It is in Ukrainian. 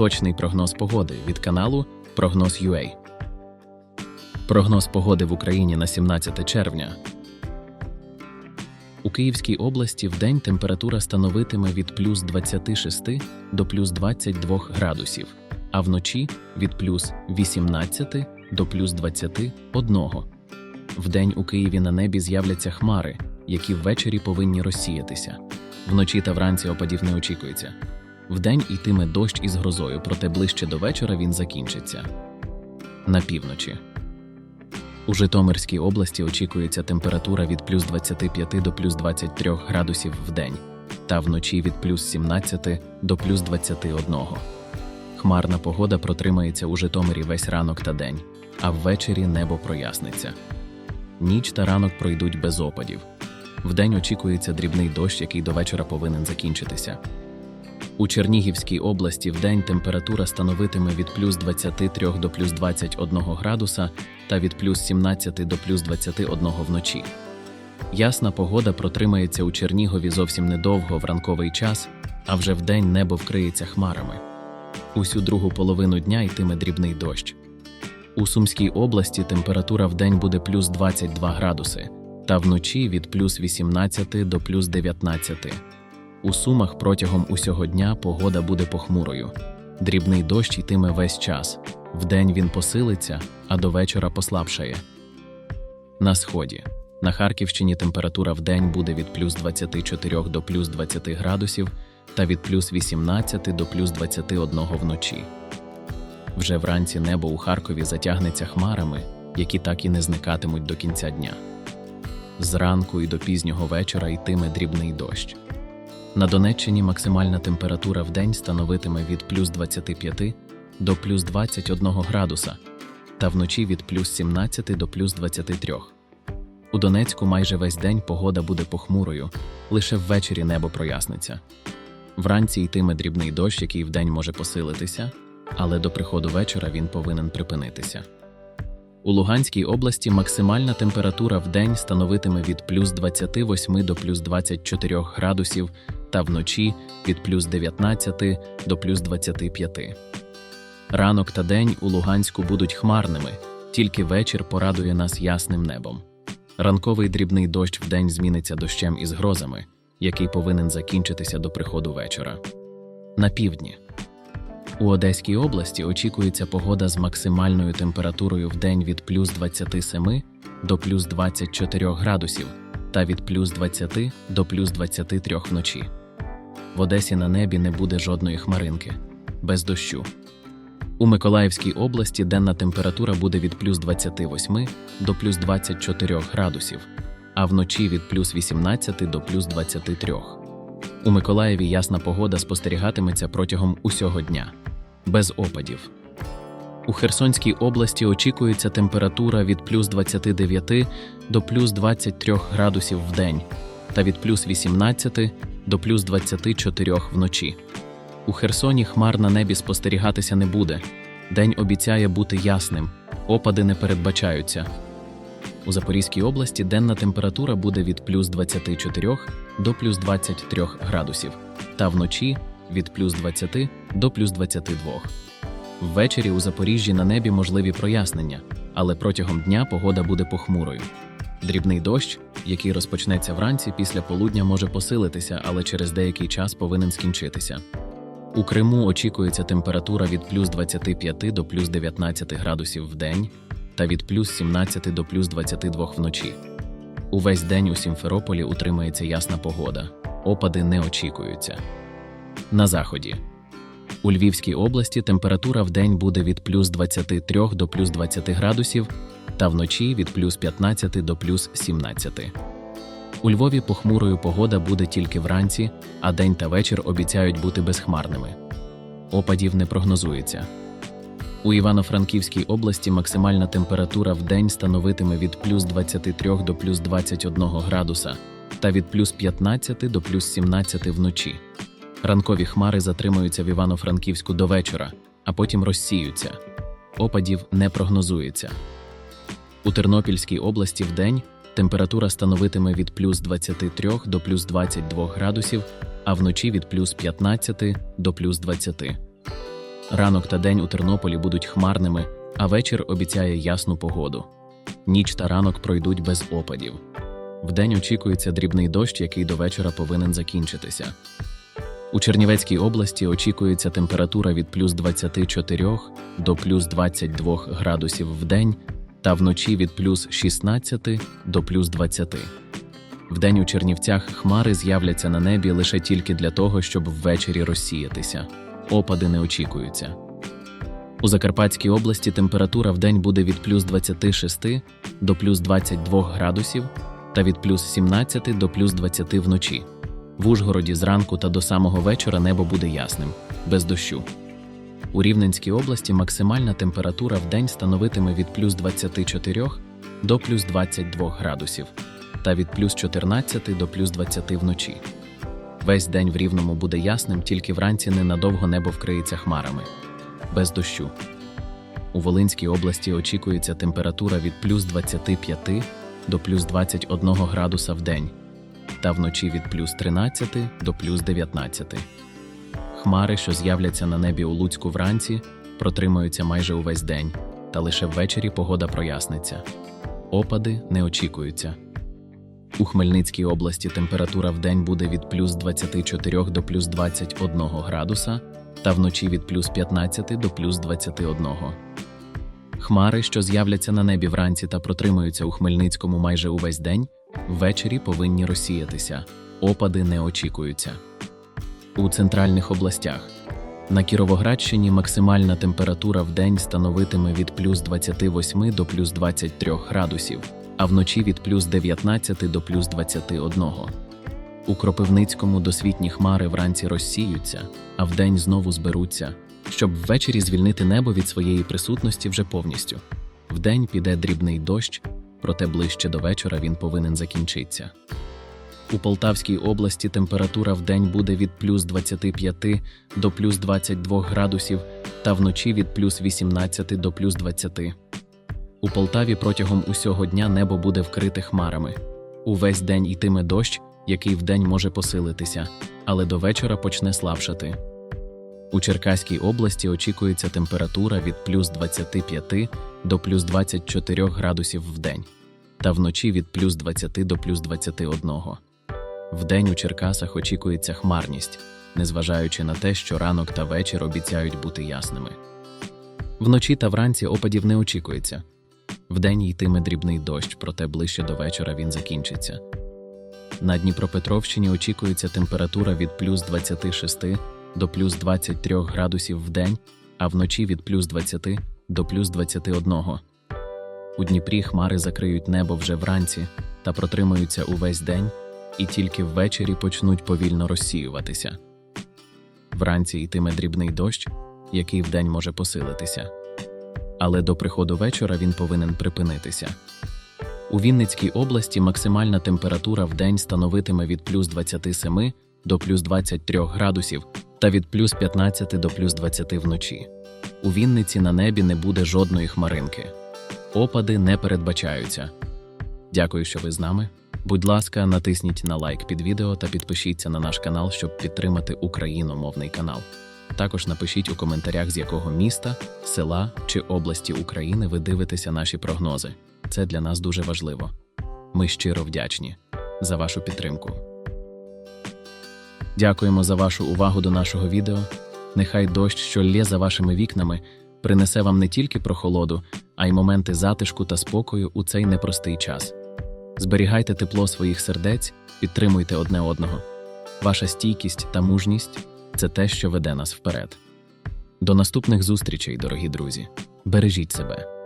Точний прогноз погоди від каналу Прогноз UA. Прогноз погоди в Україні на 17 червня. У Київській області вдень температура становитиме від плюс 26 до плюс 22 градусів, а вночі від плюс 18 до плюс 21. Вдень у Києві на небі з'являться хмари, які ввечері повинні розсіятися. Вночі та вранці опадів не очікується. Вдень йтиме дощ із грозою, проте ближче до вечора він закінчиться. На півночі. У Житомирській області очікується температура від плюс 25 до плюс 23 градусів в день та вночі від плюс 17 до плюс 21. Хмарна погода протримається у Житомирі весь ранок та день, а ввечері небо проясниться. Ніч та ранок пройдуть без опадів. Вдень очікується дрібний дощ, який до вечора повинен закінчитися. У Чернігівській області вдень температура становитиме від плюс 23 до плюс 21 градуса та від плюс 17 до плюс 21 вночі. Ясна погода протримається у Чернігові зовсім недовго в ранковий час, а вже вдень небо вкриється хмарами. Усю другу половину дня йтиме дрібний дощ. У Сумській області температура вдень буде плюс 22 градуси, та вночі від плюс 18 до плюс 19. У Сумах протягом усього дня погода буде похмурою. Дрібний дощ йтиме весь час. Вдень він посилиться, а до вечора послабшає. На сході. На Харківщині температура вдень буде від плюс 24 до плюс 20 градусів та від плюс 18 до плюс 21 вночі. Вже вранці небо у Харкові затягнеться хмарами, які так і не зникатимуть до кінця дня. Зранку і до пізнього вечора йтиме дрібний дощ. На Донеччині максимальна температура в день становитиме від плюс 25 до плюс 21 градуса та вночі від плюс 17 до плюс 23. У Донецьку майже весь день погода буде похмурою, лише ввечері небо проясниться. Вранці йтиме дрібний дощ, який вдень може посилитися, але до приходу вечора він повинен припинитися. У Луганській області максимальна температура в день становитиме від плюс 28 до плюс 24 градусів та вночі від плюс 19 до плюс 25. Ранок та день у Луганську будуть хмарними, тільки вечір порадує нас ясним небом. Ранковий дрібний дощ вдень зміниться дощем із грозами, який повинен закінчитися до приходу вечора. На півдні. У Одеській області очікується погода з максимальною температурою в день від плюс 27 до плюс 24 градусів та від плюс 20 до плюс 23 вночі. В Одесі на небі не буде жодної хмаринки, без дощу. У Миколаївській області денна температура буде від плюс 28 до плюс 24 градусів, а вночі від плюс 18 до плюс 23. У Миколаєві ясна погода спостерігатиметься протягом усього дня, без опадів. У Херсонській області очікується температура від плюс 29 до плюс 23 градусів в день та від плюс 18 до плюс 24 вночі. У Херсоні хмар на небі спостерігатися не буде. День обіцяє бути ясним, опади не передбачаються. У Запорізькій області денна температура буде від плюс 24 до плюс 23 градусів, та вночі від плюс 20 до плюс 22. Ввечері у Запоріжжі на небі можливі прояснення, але протягом дня погода буде похмурою. Дрібний дощ, який розпочнеться вранці після полудня, може посилитися, але через деякий час повинен скінчитися. У Криму очікується температура від плюс 25 до плюс 19 градусів в день та від плюс 17 до плюс 22 вночі. Увесь день у Сімферополі утримається ясна погода. Опади не очікуються. На заході. У Львівській області температура в день буде від плюс 23 до плюс 20 градусів та вночі від плюс 15 до плюс 17. У Львові похмурою погода буде тільки вранці, а день та вечір обіцяють бути безхмарними. Опадів не прогнозується. У Івано-Франківській області максимальна температура в день становитиме від плюс 23 до плюс 21 градуса та від плюс 15 до плюс 17 вночі. Ранкові хмари затримуються в Івано-Франківську до вечора, а потім розсіються. Опадів не прогнозується. У Тернопільській області в день температура становитиме від плюс 23 до плюс 22 градусів, а вночі від плюс 15 до плюс 20. Ранок та день у Тернополі будуть хмарними, а вечір обіцяє ясну погоду. Ніч та ранок пройдуть без опадів. Вдень очікується дрібний дощ, який до вечора повинен закінчитися. У Чернівецькій області очікується температура від плюс 24 до плюс 22 градусів в день та вночі від плюс 16 до плюс 20. Вдень у Чернівцях хмари з'являться на небі лише тільки для того, щоб ввечері розсіятися. Опади не очікуються. У Закарпатській області температура вдень буде від плюс 26 до плюс 22 градусів та від плюс 17 до плюс 20 вночі. В Ужгороді зранку та до самого вечора небо буде ясним, без дощу. У Рівненській області максимальна температура в день становитиме від плюс 24 до плюс 22 градусів та від плюс 14 до плюс 20 вночі. Весь день в Рівному буде ясним, тільки вранці ненадовго небо вкриється хмарами, без дощу. У Волинській області очікується температура від плюс 25 до плюс 21 градуса в день та вночі від плюс 13 до плюс 19. Хмари, що з'являться на небі у Луцьку вранці, протримаються майже увесь день, та лише ввечері погода проясниться. Опади не очікуються. У Хмельницькій області температура в день буде від плюс 24 до плюс 21 градуса та вночі від плюс 15 до плюс 21. Хмари, що з'являться на небі вранці та протримаються у Хмельницькому майже увесь день, ввечері повинні розсіятися. Опади не очікуються. У центральних областях на Кіровоградщині максимальна температура в день становитиме від плюс 28 до плюс 23 градусів, а вночі від плюс 19 до плюс 21. У Кропивницькому досвітні хмари вранці розсіються, а вдень знову зберуться, щоб ввечері звільнити небо від своєї присутності вже повністю. Вдень піде дрібний дощ, проте ближче до вечора він повинен закінчитися. У Полтавській області температура в день буде від плюс 25 до плюс 22 градусів та вночі від плюс 18 до плюс 20. У Полтаві протягом усього дня небо буде вкрите хмарами. Увесь день йтиме дощ, який вдень може посилитися, але до вечора почне слабшати. У Черкаській області очікується температура від плюс 25 до плюс 24 градусів в день та вночі від плюс 20 до плюс 21. Вдень у Черкасах очікується хмарність, незважаючи на те, що ранок та вечір обіцяють бути ясними. Вночі та вранці опадів не очікується. Вдень йтиме дрібний дощ, проте ближче до вечора він закінчиться. На Дніпропетровщині очікується температура від плюс 26 до плюс 23 градусів в день, а вночі від плюс 20 до плюс 21. У Дніпрі хмари закриють небо вже вранці та протримаються увесь день, і тільки ввечері почнуть повільно розсіюватися. Вранці йтиме дрібний дощ, який вдень може посилитися. Але до приходу вечора він повинен припинитися. У Вінницькій області максимальна температура в день становитиме від плюс 27 до плюс 23 градусів та від плюс 15 до плюс 20 вночі. У Вінниці на небі не буде жодної хмаринки. Опади не передбачаються. Дякую, що ви з нами. Будь ласка, натисніть на лайк під відео та підпишіться на наш канал, щоб підтримати україномовний канал. Також напишіть у коментарях, з якого міста, села чи області України ви дивитеся наші прогнози. Це для нас дуже важливо. Ми щиро вдячні за вашу підтримку. Дякуємо за вашу увагу до нашого відео. Нехай дощ, що лє за вашими вікнами, принесе вам не тільки прохолоду, а й моменти затишку та спокою у цей непростий час. Зберігайте тепло своїх сердець, підтримуйте одне одного. Ваша стійкість та мужність це те, що веде нас вперед. До наступних зустрічей, дорогі друзі. Бережіть себе.